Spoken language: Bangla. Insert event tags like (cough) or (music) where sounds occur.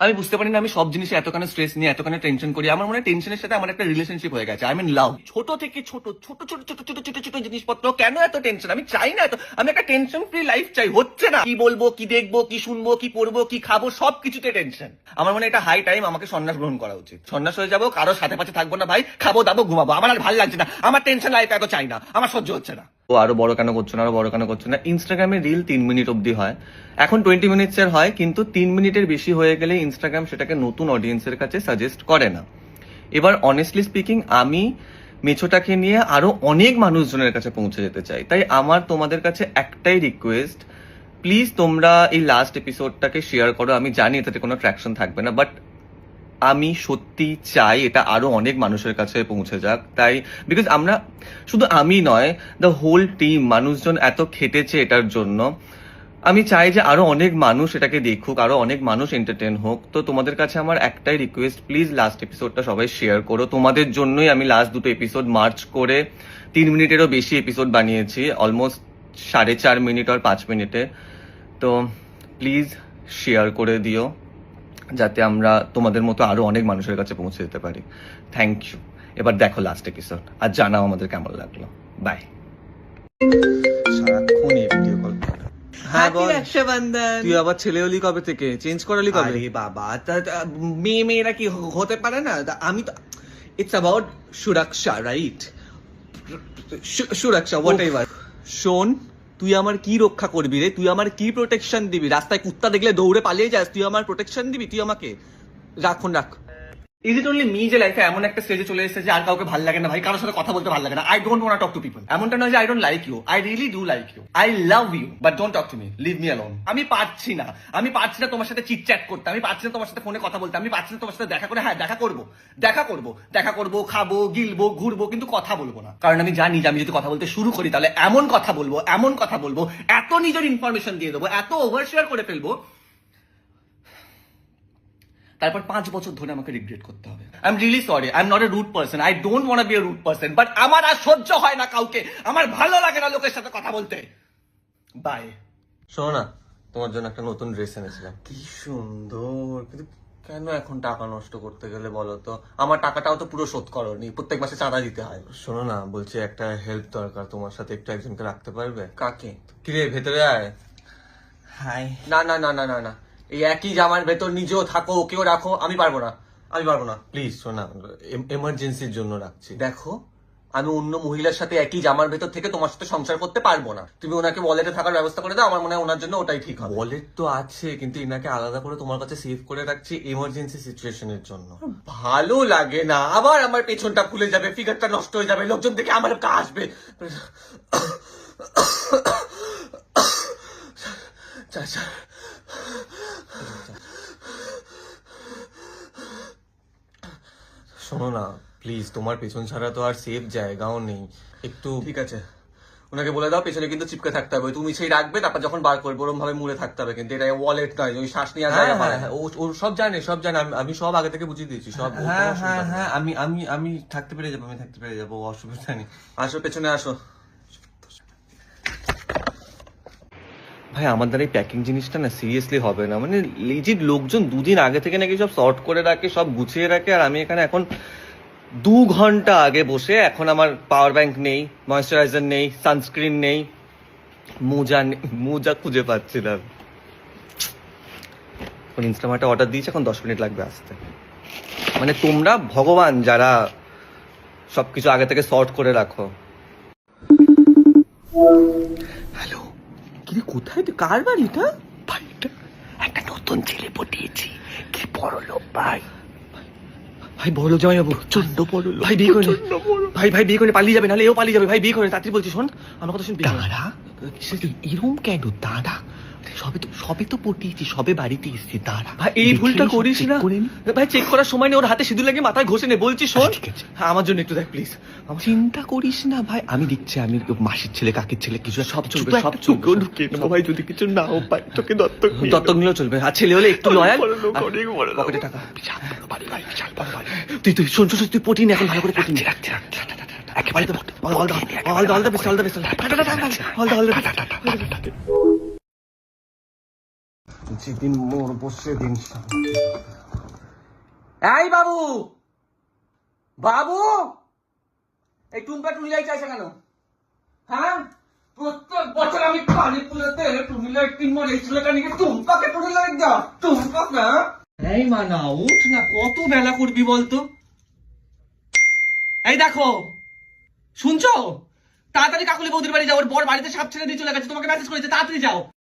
আমি বুঝতে পারি না আমি সব জিনিসে এতখানি স্ট্রেস নিয়ে, এতখানি টেনশন করি। আমার মনে হয় টেনশনের সাথে আমার একটা রিলেশনশিপ হয়ে গেছে। আই মিন লাভ ছোট থেকে ছোট ছোট ছোট ছোট ছোট ছোট ছোট জিনিসপত্র কেন এত টেনশন আমি চাই না এত, আমি একটা টেনশন ফ্রি লাইফ চাই, হচ্ছে না। কি বলব, কি দেখব, কি শুনব, কি পড়ব, কি খাব সব কিছুতে টেনশন আমার মনে এটা হাই টাইম আমাকে সন্ন্যাস গ্রহণ করা উচিত। সন্ন্যাস হয়ে যাব কারও সাথে পাশে থাকব না, ভাই। খাব, দাবো, ঘুমাবো। আমার আর ভালো লাগছে না। আমার টেনশন লাইফ এত চাই না। আমার সহ্য হচ্ছে না। ও আরও বড় কেন করছ না, আরও বড় কেন করছ না। ইনস্টাগ্রামে রিল তিন মিনিট অবধি হয়। এখন টোয়েন্টি মিনিটস এর হয়, কিন্তু তিন মিনিটের বেশি হয়ে গেলে ইনস্টাগ্রাম সেটাকে নতুন অডিয়েন্সের কাছে সাজেস্ট করে না। এবার অনেস্টলি স্পিকিং আমি মেছোটাকে নিয়ে আরও অনেক মানুষজনের কাছে পৌঁছে যেতে চাই। তাই আমার তোমাদের কাছে একটাই রিকোয়েস্ট প্লিজ তোমরা এই লাস্ট এপিসোডটাকে শেয়ার করো। আমি জানি এটাতে কোনো ট্র্যাকশন থাকবে না বাট আমি সত্যি চাই এটা আরও অনেক মানুষের কাছে পৌঁছে যাক। তাই বিকজ আমরা শুধু আমি নয় দ্য হোল টিম মানুষজন এত খেটেছে এটার জন্য। আমি চাই যে আরও অনেক মানুষ এটাকে দেখুক, আরও অনেক মানুষ এন্টারটেন হোক। তো তোমাদের কাছে আমার একটাই রিকোয়েস্ট প্লিজ লাস্ট এপিসোডটা সবাই শেয়ার করো। তোমাদের জন্যই আমি লাস্ট দুটো এপিসোড মার্চ করে তিন মিনিটেরও বেশি এপিসোড বানিয়েছি অলমোস্ট সাড়ে চার মিনিট আর পাঁচ মিনিটে। তো প্লিজ শেয়ার করে দিও। যাতে আমরা তোমাদের মতো আরও অনেক মানুষের কাছে পৌঁছে যেতে পারি। থ্যাংক ইউ এবার দেখো লাস্ট এপিসোড আর জানাও আমাদের কেমন লাগল। বাই সারাক্ষণ এই ভিডিও কল হ্যাঁ হ্যাপি রক্ষাবন্ধন তুই আবার ছেলে হলি কবে থেকে? চেঞ্জ করালি কবে? আরে বাবা মেয়ে মেয়েরা কি হতে পারে না? আমি তো it's about Suraksha right Suraksha whatever শোন তুই আমার কি রক্ষা করবি রে? তুই আমার কি প্রোটেকশন দিবি? রাস্তায় কুত্তা দেখলে দৌড়ে পালিয়ে যাস, তুই আমার প্রোটেকশন দিবি? তুই আমাকে? রাখুন রাখ ইজ ইট অনলি মি যে লাইফে এমন একটা স্টেজে চলে এসেছে যে আর কাউকে ভালো লাগে না? ভাই, কারোর সাথে কথা বলতে ভালো লাগে না। I don't want talk to people এমনটা নয় যে I don't like you I really do like you I love you but don't talk to me leave me alone আমি পারছি না। আমি পারছি না তোমার সাথে চিট চ্যাট করতে। আমি পারছি না তোমার সাথে ফোনে কথা বলতে। আমি পারছি না তোমার সাথে দেখা করে হ্যাঁ দেখা করব। দেখা করব। দেখা করব, খাব, গিলবো, ঘুরবো, কিন্তু কথা বলব না। কারণ আমি জানি যে আমি যদি কথা বলতে শুরু করি, তাহলে এমন কথা বলব, এমন কথা বলব, এত নিজের ইনফরমেশন দিয়ে দেবো, এত ওভার শেয়ার করে ফেলব তারপর পাঁচ বছর ধরে আমাকে রিগ্রেট করতে হবে। I am really sorry I am not a rude person I don't want be a rude person but আমার আর সহ্য হয় না কাউকে আমার ভালো লাগে না লোকের সাথে কথা বলতে। বাই শোনো না তোমার জন্য একটা নতুন ড্রেস এনেছিলাম। কি সুন্দর কিন্তু কেন এখন টাকা নষ্ট করতে গেলে বলো তো? আমার টাকাটাও তো পুরো শোধ করনি প্রত্যেক মাসে চাঁদা দিতে হয়। শোনো না বলছি একটা হেল্প দরকার তোমার সাথে একটু একজনকে রাখতে পারবে? কাকে? কিরে ভেতরে আয়। হাই না না না না না না। এই একই জামার ভেতর নিজেও থাকো ওকেও রাখো আমি পারব না। আমি পারব না। প্লিজ শোনা এমার্জেন্সির জন্য রাখছি। দেখো আমি অন্য মহিলার সাথে একই জামার ভেতর থেকে তোমার সাথে সংসার করতে পারব না। তুমি ওনাকে ওয়ালেটে থাকার ব্যবস্থা করে দাও আমার মনে হয় ওনার জন্য ওটাই ঠিক হবে। ওয়ালেট তো আছে কিন্তু এনাকে আলাদা করে তোমার কাছে সেভ করে রাখছি এমার্জেন্সি সিচুয়েশনের জন্য। ভালো লাগে না। আবার আমার পেছনটা খুলে যাবে ফিগারটা নষ্ট হয়ে যাবে লোকজন দেখে আমার কা আসবে। (coughs) চাচা শোনো না প্লিজ তোমার পেছন ছাড়া তো আর সেফ জায়গাও নেই। একটু ঠিক আছে। ওনাকে বলে দাও পেছনে কিন্তু চিপকে থাকতে হবে। তুমি সেই রাখবে তারপর যখন বার করবে ওরম ভাবে মুড়ে থাকতে হবে। কিন্তু এটা ওয়ালেট নয় ওই শ্বাস নিয়ে যায় ও সব জানে সব জানে। আমি আমি সব আগে থেকে বুঝিয়ে দিয়েছি সব হ্যাঁ হ্যাঁ হ্যাঁ আমি আমি আমি থাকতে পেরে যাব আমি থাকতে পেরে যাব অসুবিধা নেই। আসো পেছনে আসো। ভাই আমার দ্বারা এই প্যাকিং জিনিসটা না সিরিয়াসলি হবে না। মানে লেজিট লোকজন দুদিন আগে থেকে নাকি সব শর্ট করে রাখে, সব গুছিয়ে রাখে, আর আমি এখানে এখন দু ঘণ্টা আগে বসে এখন আমার পাওয়ার ব্যাংক নেই ময়শ্চারাইজার নেই সানস্ক্রিন নেই, মোজা নেই মোজা খুঁজে পাচ্ছি না। এখন ইনস্টামার্টে অর্ডার দিয়েছি, এখন দশ মিনিট লাগবে আসতে। মানে তোমরা ভগবান যারা সবকিছু আগে থেকে শর্ট করে রাখো। কোথায় তুই? কার বাড়িটা বাড়িটা একটা নতুন ছেলে পটিয়েছি। কি বড় লোক ভাই। ভাই বড় জামাই বাবু প্রচণ্ড বড় ভাই বিয়ে করে। ভাই ভাই বিয়ে করে পালিয়ে যাবে নাহলে এও পালিয়ে যাবে। ভাই বিয়ে করে তাড়াতাড়ি বলছি শোন। আমার কথা শুন দাঁড়া। এরম কেন? দাঁড়া। সবে তো সবে তো পটিয়েছি সবে বাড়িতে এসছি দাঁড়া ভাই এই ভুলটা করিস না ভাই চেক করার সময় নেই ওর হাতে সিঁদুর লাগিয়ে মাথায় ঘষে নে বলছি শোন আচ্ছা। হ্যাঁ আমার জন্য একটু দেখ প্লিজ চিন্তা করিস না ভাই আমি দেখছি আমি মাসির ছেলে কাকের ছেলে কিছু সব চলবে, সব চলবে, ঢুকিয়ে নেব ভাই যদি কিছু নাও পাই তোকে দত্তক দত্তক নিলেও চলবে আর ছেলে হলে একটু লয়াল। পকেটে টাকা তুই তুই শোন শোন তুই পটি নে এখন ভালো করে পটি নে রাখছি রাখছি একেবারে তো all all all all the best all the best all the all the যেদিন মোর বসে, দিন এই বাবু! বাবু! এই কেন? হ্যাঁ? প্রত্যেক বছর আমি এই ছেলেটা নিয়ে দাও এই উঠ না, কত বেলা করবি বলতো? এই দেখো, শুনছো? তাড়াতাড়ি কাকুলি বৌদির বাড়ি যাও, ওর বর বাড়িতে সাপ ছেড়ে দিয়ে চলে গেছে, তোমাকে মেসেজ করেছে, তাড়াতাড়ি যাও।